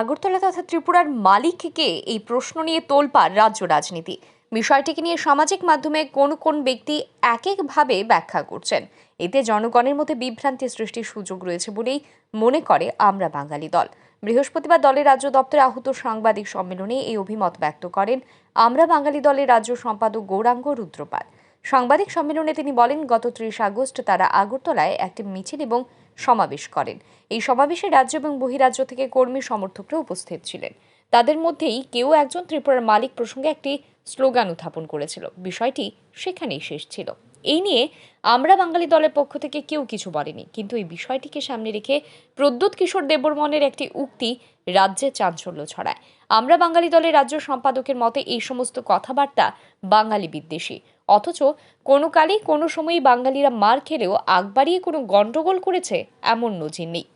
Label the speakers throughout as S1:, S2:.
S1: আগরতলা তথা ত্রিপুরার মালিককে এই প্রশ্ন নিয়ে তোলপাড় রাজ্য রাজনীতি। বিষয়টিকে নিয়ে সামাজিক মাধ্যমে কোন কোন ব্যক্তি এক একভাবে ব্যাখ্যা করছেন। এতে জনগণের মধ্যে বিভ্রান্তি সৃষ্টির সুযোগ রয়েছে বলেই মনে করে আমরা বাঙালি দল। বৃহস্পতিবার দলের রাজ্য দপ্তরে আহত সাংবাদিক সম্মেলনে এই অভিমত ব্যক্ত করেন আমরা বাঙালি দলের রাজ্য সম্পাদক গৌরাঙ্গ রুদ্রপাল। সাংবাদিক সম্মেলনে তিনি বলেন, গত ত্রিশ আগস্ট তারা আগরতলায় একটি মিছিল এবং সমাবেশ করেন। এই সমাবেশে রাজ্য এবং বহিরাজ্য থেকে কর্মী সমর্থকরা উপস্থিত ছিলেন। তাদের মধ্যেই কেউ একজন ত্রিপুরার মালিক প্রসঙ্গে একটি স্লোগান উত্থাপন করেছিল। বিষয়টি সেখানেই শেষ ছিল। এই নিয়ে আমরা বাঙালি দলের পক্ষ থেকে কেউ কিছু বলেনি। কিন্তু এই বিষয়টিকে সামনে রেখে প্রদ্যুৎ কিশোর দেববর্মনের একটি উক্তি রাজ্যে চাঞ্চল্য ছড়ায়। আমরা বাঙালি দলের রাজ্য সম্পাদকের মতে এই সমস্ত কথাবার্তা বাঙালি বিদ্বেষী। অথচ কোনো কালেই কোনো সময়ই বাঙালিরা মার খেলেও আগ বাড়িয়ে কোনো গণ্ডগোল করেছে এমন নজির নেই।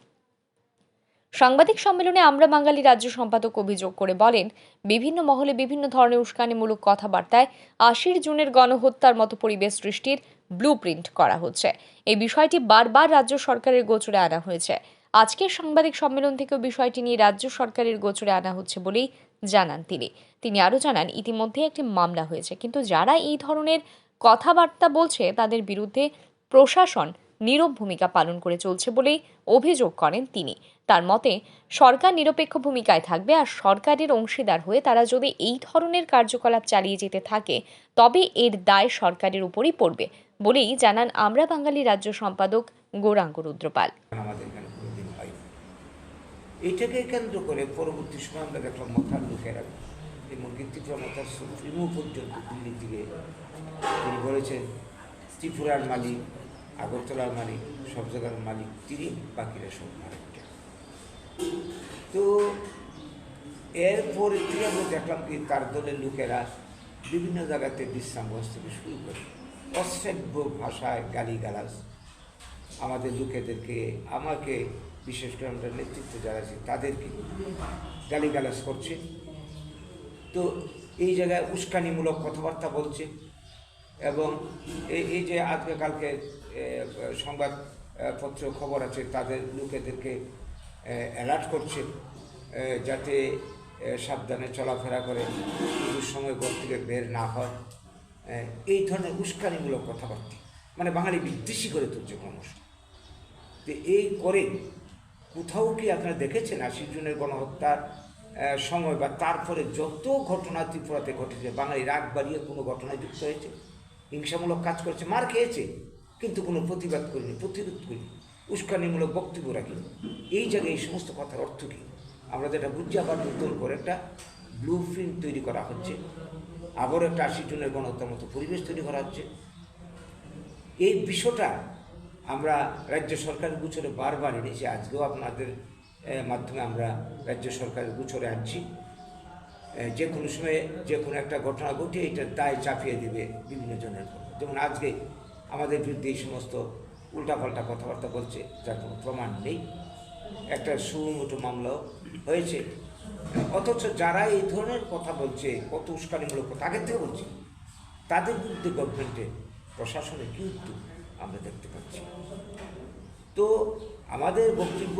S1: সাংবাদিক সম্মেলনে আমরা বাঙালি রাজ্য সম্পাদক অভিযোগ করে বলেন, বিভিন্ন মহলে বিভিন্ন ধরনের উস্কানিমূলক কথাবার্তায় আশির জুনের গণহত্যার মতো পরিবেশ সৃষ্টির ব্লু করা হচ্ছে। এই বিষয়টি বারবার রাজ্য সরকারের গোচরে আনা হয়েছে। আজকের সাংবাদিক সম্মেলন থেকেও বিষয়টি নিয়ে রাজ্য সরকারের গোচরে আনা হচ্ছে বলেই জানান তিনি। তিনি আরও জানান, ইতিমধ্যে একটি মামলা হয়েছে, কিন্তু যারা এই ধরনের কথাবার্তা বলছে তাদের বিরুদ্ধে প্রশাসন নীরব ভূমিকা পালন করে চলছে বলেই অভিযোগ করেন তিনি। তার মতে, সরকার নিরপেক্ষ ভূমিকায় থাকবে আর সরকারের অংশীদার হয়ে তারা যদি এই ধরনের কার্যকলাপ চালিয়ে যেতে থাকে, তবে এর দায় সরকারের উপরই পড়বে বলেই জানান আমরা বাঙালি রাজ্য সম্পাদক গৌরাঙ্গ রুদ্রপাল।
S2: এইটাকে কেন্দ্র করে পরবর্তী সময় আমরা দেখলাম মাথার লোকেরা এমনকি সুপ্রিমো পর্যন্ত দিল্লি তিনি বলেছেন, ত্রিপুরার মালিক আগরতলার মালিক, সব জায়গার মালিক তিনি, বাকিরা সব মালিকটা তো এরপরে থেকে আমরা দেখলাম কি তার দলের লোকেরা বিভিন্ন জায়গাতে বিশ্রামবাস থেকে শুরু করে, অশ্রাব্য ভাষায় গালিগালাজ। আমাদের লোকেদেরকে, আমাকে বিশেষ করে আমরা নেতৃত্ব যারা আছে তাদেরকে গালিগালাজ করছে। তো এই জায়গায় উস্কানিমূলক কথাবার্তা বলছে। এবং এই এই যে আজকে কালকে সংবাদপত্র খবর আছে, তাদের লোকেদেরকে অ্যালার্ট করছে যাতে সাবধানে চলাফেরা করে, পুজোর সময় ঘর থেকে বের না হয়। এই ধরনের উস্কানিমূলক কথাবার্তা মানে বাঙালি বিদ্বেষী করে তুলছে ক্রমশ তো এই করে কোথাও কি আপনারা দেখেছেন আশি জনের গণহত্যার সময় বা তারপরে যত ঘটনা ত্রিপুরাতে ঘটেছে বাঙালি রাগ বাড়িয়ে কোনো ঘটনায় যুক্ত হয়েছে? হিংসামূলক কাজ করেছে, মার খেয়েছে, কিন্তু কোনো প্রতিবাদ করিনি, প্রতিরোধ করিনি, উস্কানিমূলক বক্তব্য রাখিনি। এই জায়গায় এই সমস্ত কথার অর্থ কী? আমরা যেটা বুঝছি আবার নতুন করে একটা ব্লু প্রিন্ট তৈরি করা হচ্ছে। আবারও একটা আশি জনের গণহত্যার মতো পরিবেশ তৈরি করা হচ্ছে। এই বিষয়টা আমরা রাজ্য সরকারের গুছরে বারবার এনেছি, আজকেও আপনাদের মাধ্যমে আমরা রাজ্য সরকারের গুছরে আনছি। যে কোনো সময়ে যে কোনো একটা ঘটনা ঘটিয়ে এটার দায় চাপিয়ে দেবে বিভিন্ন জনের যেমন আজকে আমাদের বিরুদ্ধে এই সমস্ত উল্টাপাল্টা কথাবার্তা বলছে যার কোনো প্রমাণ নেই। একটা সুমোটো মামলাও হয়েছে। অথচ যারা এই ধরনের কথা বলছে কত উস্কানিমূলক কথা আগের থেকে বলছে তাদের বিরুদ্ধে গভর্নমেন্টের প্রশাসনের কী উদ্যোগ আমরা দেখতে পাচ্ছি? তো আমাদের বক্তব্য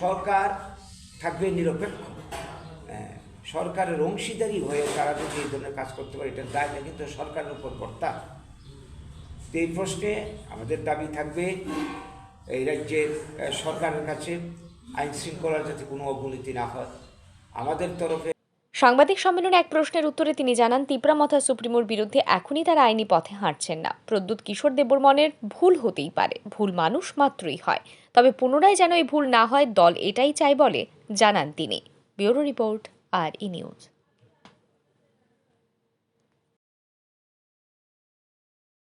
S2: সরকার থাকবে নিরপেক্ষ। হ্যাঁ, সরকারের অংশীদারি হয়ে তারা যদি এই ধরনের কাজ করতে পারে, এটার দায়টা কিন্তু সরকারের উপর কর্তা এই প্রশ্নে আমাদের দাবি থাকবে, এই রাজ্যের সরকারের কাছে আইন শৃঙ্খলার যাতে কোনো অবনতি না হয়। আমাদের তরফে
S1: সাংবাদিক সম্মেলনে এক প্রশ্নের উত্তরে তিনি জানান, তিপ্রামথা সুপ্রিমোর বিরুদ্ধে এখনই তারা আইনি পথে হাঁটছেন না। প্রদ্যুৎ কিশোর দেববর্মনের ভুল হতেই পারে, ভুল মানুষ মাত্রই হয়। তবে পুনরায় যেন এই ভুল না হয়, দল এটাই চাই বলে জানান তিনি। Bureau report. আর ই নিউজ